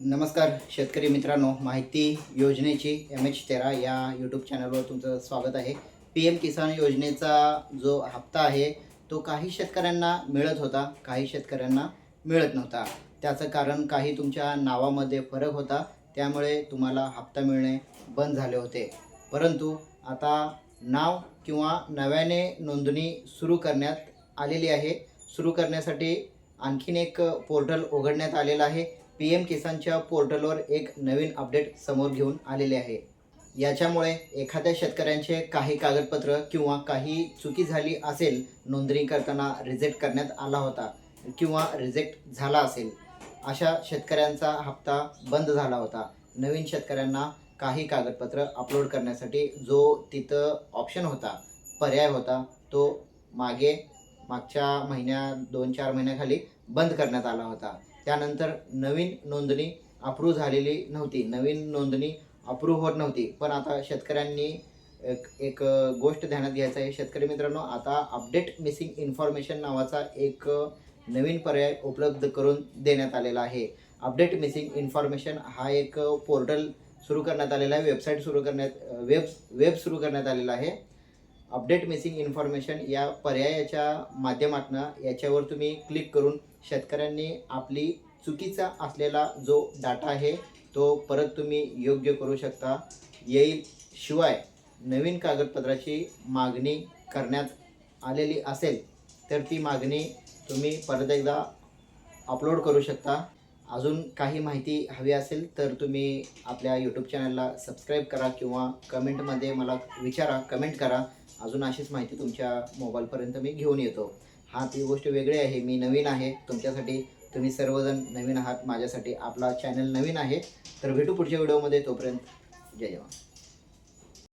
नमस्कार शेतकरी मित्रांनो. माहिती योजनेची एम एच तेरा या यूट्यूब चॅनलवर तुमचं स्वागत आहे. पी एम किसान योजनेचा जो हप्ता आहे तो काही शेतकऱ्यांना मिळत होता काही शेतकऱ्यांना मिळत नव्हता. त्याचं कारण काही तुमच्या नावामध्ये फरक होता त्यामुळे तुम्हाला हप्ता मिळणे बंद झाले होते. परंतु आता नाव किंवा नव्याने नोंदणी सुरू करण्यात आलेली आहे. सुरू करण्यासाठी आणखीन एक पोर्टल उघडण्यात आलेलं आहे. पी एम किसानच्या पोर्टलवर एक नवीन अपडेट समोर घेऊन आलेले आहे. याच्यामुळे एखाद्या शेतकऱ्यांचे काही कागदपत्र किंवा काही चुकी झाली असेल नोंदणी करताना रिजेक्ट करण्यात आला होता किंवा रिजेक्ट झाला असेल अशा शेतकऱ्यांचा हप्ता बंद झाला होता. नवीन शेतकऱ्यांना काही कागदपत्र अपलोड करण्यासाठी जो तिथं ऑप्शन होता पर्याय होता तो मागे मागच्या महिन्या दोन चार महिन्याखाली बंद करण्यात आला होता. त्यानंतर नवीन नोंदणी अप्रूव्ह झालेली नव्हती. नवीन नोंदणी अप्रूव्ह होत नव्हती. पण आता शेतकऱ्यांनी एक एक गोष्ट ध्यानात घ्यायचं आहे. शेतकरी मित्रांनो आता अपडेट मिसिंग इन्फॉर्मेशन नावाचा एक नवीन पर्याय उपलब्ध करून देण्यात आलेला आहे. अपडेट मिसिंग इन्फॉर्मेशन हा एक पोर्टल सुरू करण्यात आलेला आहे. वेबसाईट सुरू करण्यात वेब वेब सुरू करण्यात आलेला आहे. अपडेट मिसिंग इन्फॉर्मेशन या पर्यायाच्या माध्यमातून याच्यावर तुम्ही क्लिक करून शेतकऱ्यांनी आपली चुकीचा असलेला जो डाटा आहे तो परत तुम्ही योग्य करू शकता. येईल शिवाय नवीन कागदपत्राची मागणी करण्यात आलेली असेल तर ती मागणी तुम्ही परत एकदा अपलोड करू शकता. अजून काही माहिती हवी असेल तर तुम्ही आपल्या यूट्यूब चॅनलला सबस्क्राईब करा किंवा कमेंटमध्ये मला विचारा कमेंट करा. अजून अशीच माहिती तुमच्या मोबाईलपर्यंत मी घेऊन येतो. हा ती गोष्ट वेगळी आहे मी नवीन आहे. तुमच्यासाठी तुम्ही सर्वजण नवीन आहात माझ्यासाठी आपला चॅनल नवीन आहे. तर भेटू पुढच्या व्हिडिओमध्ये तोपर्यंत जय जवान.